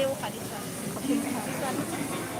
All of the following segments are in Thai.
วิวค่ะดิฉันขอบคุณค่ะ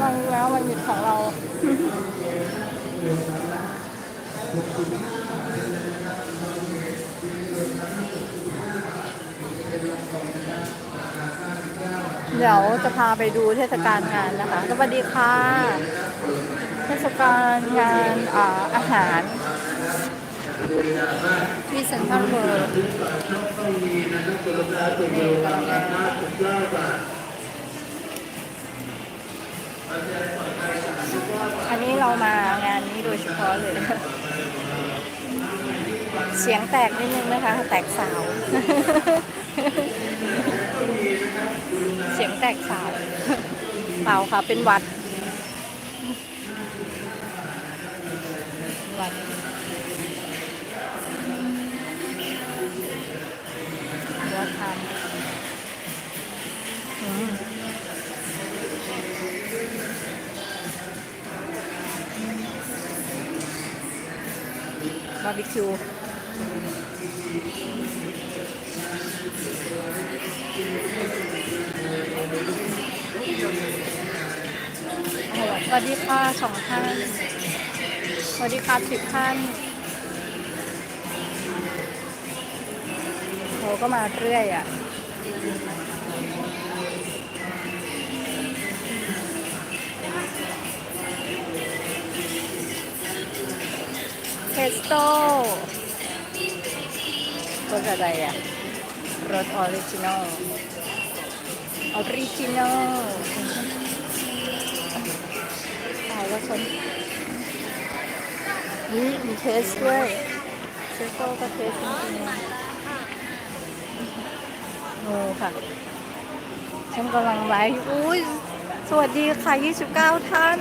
ฟังแล้ววันหยุดของเราเดี๋ยวจะพาไปดูเทศกาลงานนะคะ สวัสดีค่ะ เทศกาลงานอาอาหาร ที่เซ็นทรัลเวิลด์นี่กำลังมาอันนี้ เรามางานนี้โดยเฉพาะเลย เสียงแตกนิดนึงนะคะ แตกสาว เสียงแตกสาว เปล่าค่ะเป็นวัด ร์บีคิวสวัสดีค่ะสองท่านสวัสดีครับสิบท่านเขาก็มาเรื่อยอะ เทสโต้รสอะไรอะรสออริจินอลออริจินอลตายแล้วคนนี่มีเทสด้วยเทสโต้ก็เทสจริงๆนะโอ้ค่ะ ฉันกำลังไลฟ์อุ้ยสวัสดีค่ะ 29 ท่าน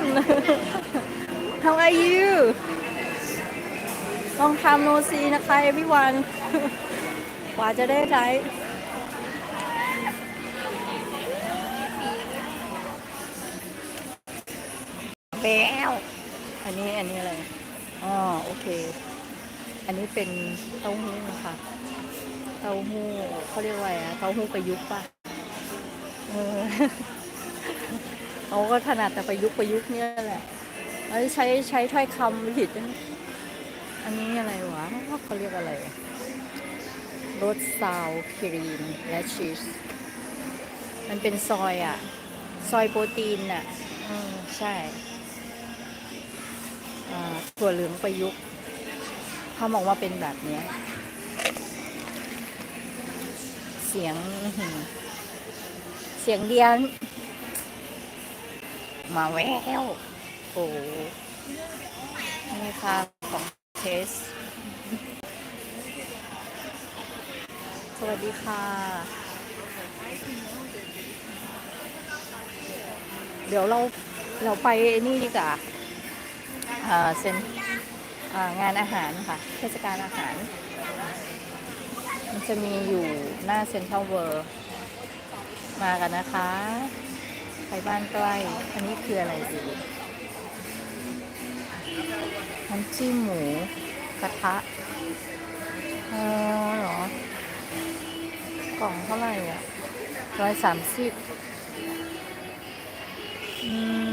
How are you ลองทำโนซีนะคะ everyone กว่าจะได้ไลฟ์แบวอันนี้อันนี้อะไรอ๋อโอเค อันนี้เป็นเต้าหู้นะคะเต้าหู้เขาเรียกว่าอะไรอะเต้าหู้ประยุกต์ป่ะเออเขาก็ถนัดแต่ประยุกต์ประยุกต์เนี่ยแหละแล้วใช้ใช้ถ้อยคำผิดนะ อันนี้อะไรวะเขาเรียกอะไรรสซาวครีมและชีส มันเป็นซอยอะซอยโปรตีนอะอืมใช่อ่าถั่วเหลืองประยุกต์ทำออกมาเป็นแบบนี้ เสียง เสียงเดียน มาแววโอ้นี่ค่ะ เทส สวัสดีค่ะ เดี๋ยวเราเราไปนี่ดีกว่าเซ็นงานอาหารค่ะ เทศกาลอาหาร มันจะมีอยู่หน้าเซ็นทรัลเวิร์มากันนะคะ ไปบ้านใกล้ อันนี้คืออะไรดี น้ำจิ้มหมูกระทะเออเหรอ กล่องเท่าไหร่อะร้อยสามสิบอืม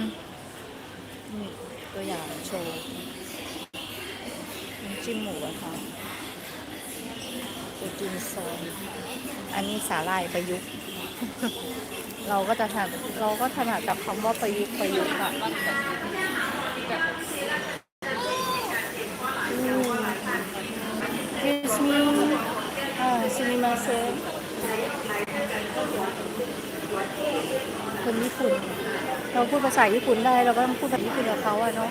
นี่ตัวอย่างโชว์น้ำจิ้มหมูอะคะตัวกินซอยอันนี้สาหร่ายประยุกต์ เราก็จะถนัดเราก็ถนัดกับคำว่าประยุกต์ประยุกต์อะยูสมีอ่าซินิมาเซคนญี่ปุ่น เราพูดภาษาญี่ปุ่นได้ เราก็ต้องพูดภาษาญี่ปุ่นกับเขาอะเนาะ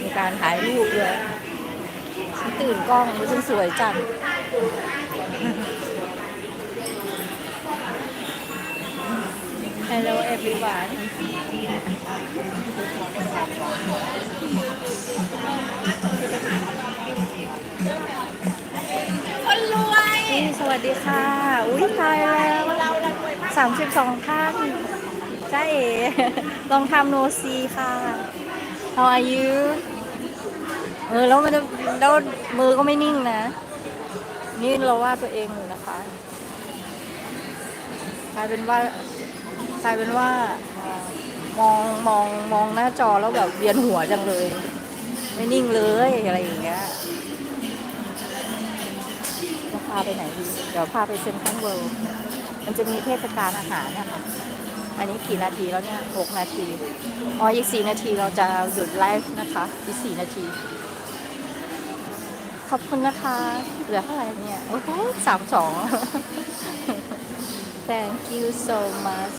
มีการถ่ายรูปด้วยฉันตื่นกล้องฉันสวยจัง Hello everyone คนรวยนี่สวัสดีค่ะ อุ้ยตายแล้วสามสิบสองท่านจ้าเอ๋ลองทำโนซีค่ะ How are you เออแล้วมันจะแล้วมือก็ไม่นิ่งนะ นี่เราว่าตัวเองอยู่นะคะกลายเป็นว่า กลายเป็นว่ามองมองมองหน้าจอแล้วแบบเวียนหัวจังเลย ไม่นิ่งเลยอะไรอย่างเงี้ยจะพาไปไหนดีเดี๋ยวพาไปเซ็นทรัลเวิลด์มันจะมีเทศกาลอาหารนะคะอันนี้กี่นาทีแล้วเนี่ยหกนาที อ๋อ อีกสี่นาทีเราจะหยุดไลฟ์นะคะ อีกสี่นาที ขอบคุณนะคะ เหลือเท่าไหร่เนี่ย โอ้โหสามสอง Thank you so much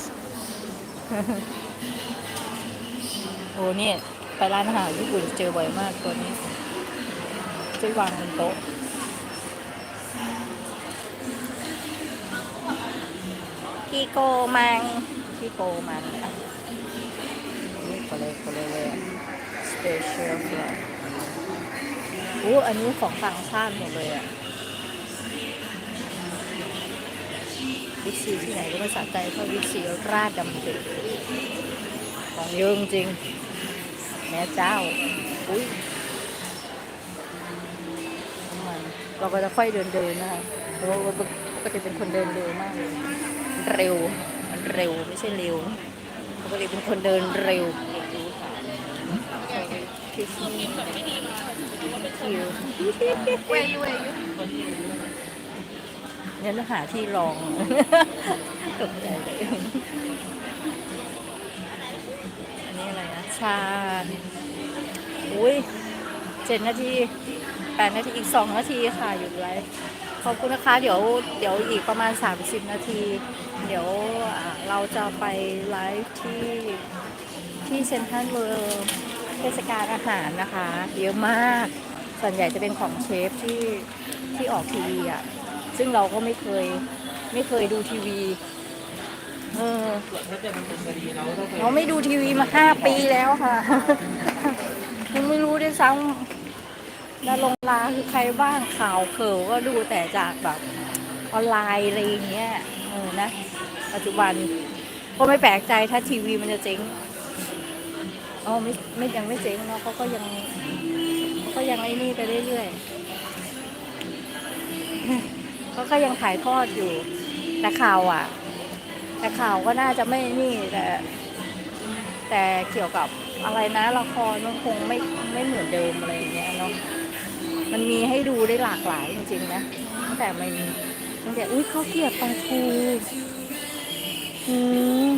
โอ้เนี่ยไปร้านอาหารญี่ปุ่นเจอบ่อยมากตัวนี้จะวางบนโต๊ะพี่โกมังพี่โกมังอะนี่ก็เลยก็เลยเลย special เลยโอ้อันนี้ของต่างชาติหมดเลยอะ บิ๊กซีที่ไหนก็ไม่สะใจเท่าบิ๊กซีราชดำเนิของเยอะจริงแม่เจ้า อุ้ยมันเราก็จะค่อยเดินเดินๆนะคะเพราะว่าปกติเป็นคนเดินเร็วมาก เร็ว มันเร็วไม่ใช่เร็วปกติเป็นคนเดินเร็วคิสมี่คิว เนี่ยต้องหาที่รองตกใจเลยอันนี้อะไรนะชาอุ้ยเจ็ดนาทีแปดนาทีอีกสองนาทีค่ะหยุดไลฟ์ขอบคุณนะคะเดี๋ยวเดี๋ยวอีกประมาณ 30 นาที เดี๋ยวเราจะไปไลฟ์ที่ที่เซ็นทรัลเวิลด์เทศกาลอาหารนะคะ เยอะมาก ส่วนใหญ่จะเป็นของเชฟที่ที่ออกทีวีอะ ซึ่งเราก็ไม่เคยไม่เคยดูทีวีเออเราไม่ดูทีวีมาห้าปีแล้วค่ะยังไม่รู้ด้วยซ้ำดารงลาคือใครบ้างข่าวเขอก็ดูแต่จากแบบออนไลน์อะไรอย่างเงี้ยเออนะ ปัจจุบันก็ไม่แปลกใจถ้าทีวีมันจะเจ๊งอ๋อไม่ไม่ยังไม่เจ๊งเนาะเขาก็ยังเขาก็ยังไอ้นี่ไปเรื่อยๆ ก็ยังถ่ายทอดอยู่ แต่ข่าวอะ แต่ข่าวก็น่าจะไม่นี่แต่แต่เกี่ยวกับอะไรนะละครมันคงไม่ไม่เหมือนเดิมอะไรอย่างเงี้ยเนาะมันมีให้ดูได้หลากหลายจริงๆนะตั้งแต่มันตั้งแต่อุ้ยเขาวเกรียบปลาทูอืม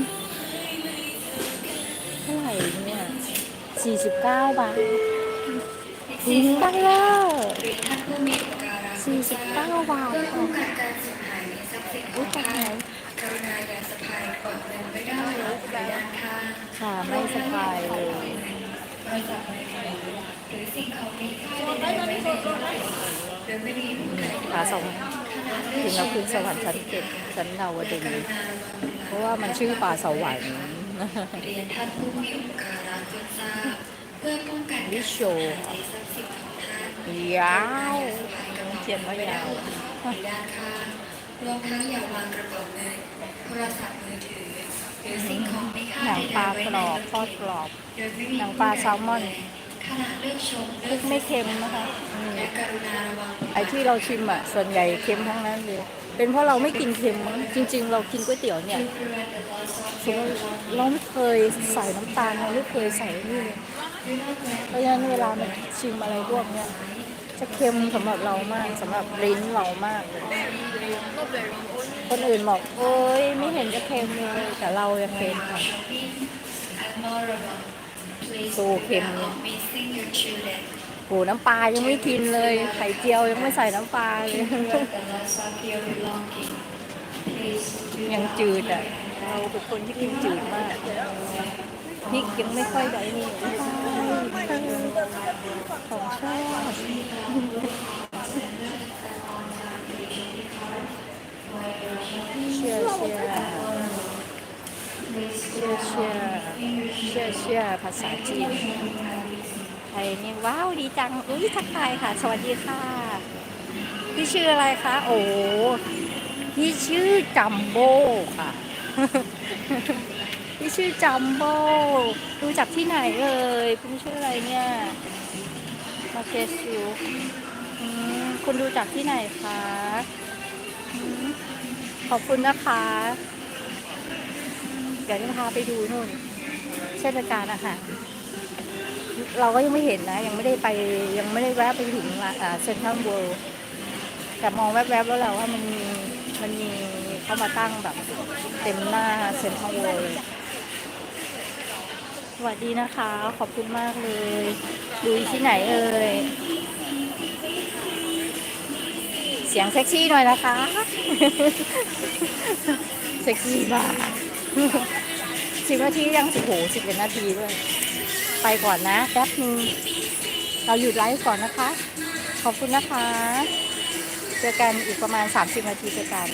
เท่าไหร่เนี่ยสี่สิบเก้าบาทถึงบ้านแล้ว ท่านผู้มีอุปการะสี่สิบเก้าบาทค่ะป้องกันการสูญหายในทรัพย์สินขอุ้ยงจากท่านกรุณาอย่าสะพายกดเงินไว้ด้านหลังหรือด้านข้างค่ะไม่สบายเลยโทรศัท์มือถือหรือสิ่งของมีค่าใดๆไว้ในกระเป๋าโดยไม่มีผู้ใดผาสองถึงเราขึ้นสวรรค์ชั้นเจ็ดชั้นดาวดึงเพราะว่ามันชื่อป่าสวรรค์เรียนท่านผู้มีอุปการะจงทราบเพื่อป้องกันวิการโชสูญหายในทรัพย์สินของท่านยาว เขียนว่ายาวด้านข้างรวมทั้งอย่าวางกระเป๋าเงินโทรศัพท์มือถือหรือสิ่งของมีค่าหนังปลาใดๆไว้กรในอบรถทอดกรอบโดยไม่มีหนังปลาแซลมอนขณะเลือกชมพริกไม่เค็มนะคะอืมและกรุณาระวังไอที่เราชิมอะส่วนใหญ่เค็มทั้งนั้นเลยไปเป็นเพราะเราไม่กินเค็มมั้งจริง ๆ เรากินก๋วยเตี๋ยวเนี่ยสมมติเราไม่เคยใส่น้ำตาลเราไม่เคยใส่นี่เลยเพราะฉะนั้นเวลามันชิมอะไรพวกเนี้ย จะเค็มสำหรับเรามากสำหรับลิ้นเรามากเลยคนอื่นบอกโอ้ยไม่เห็นจะเค็มเลยแต่เรายังเป็นค่ะ Please So kem. missing your children. โหน้ำปลายังไม่กินเลย ไข่เจียวยังไม่ใส่น้ำปลาเลย ยังจืดอะ เราเป็นคนที่กินจืดมากพริกยังไม่ค่อยได้นี่ ของชอบเชื่อเชื่อเชื่อเชื่อเชื่อเชื่อภาษาจีนไทยนี่ว้าวดีจังอุ้ยทักทายค่ะ สวัสดีค่ะ พี่ชื่ออะไรคะ โอ้พี่ชื่อจัมโบ้ค่ะ พี่ชื่อจัมโบ้ดูจากที่ไหนเอ่ยคุณชื่ออะไรเนี่ย มาเกซิวคุณดูจากที่ไหนคะอขอบคุณนะคะ เดี๋ยวจะพาไปดูนู่นเทศกาลอาหารเราก็ยังไม่เห็นนะ ยังไม่ได้ไปยังไม่ได้แวะไปถึงเซ็นทรัลเวิลด์แต่มองแวบๆแล้วแหละว่ามันมีมันมีเข้ามาตั้งแบบเต็มหน้าเซ็นทรัลเวิลด์เลยสวัสดีนะคะ ขอบคุณมากเลย ดูที่ไหนเอ่ย เสียงเซ็กซี่หน่อยนะคะ เซ็กซี่มากสิบนาทียังสิบโหสิบเอ็ดนาทีด้วย ไปก่อนนะแป๊บนึง เราหยุดไลฟ์ก่อนนะคะ ขอบคุณนะคะ เจอกันอีกประมาณ 30 นาทีเจอกัน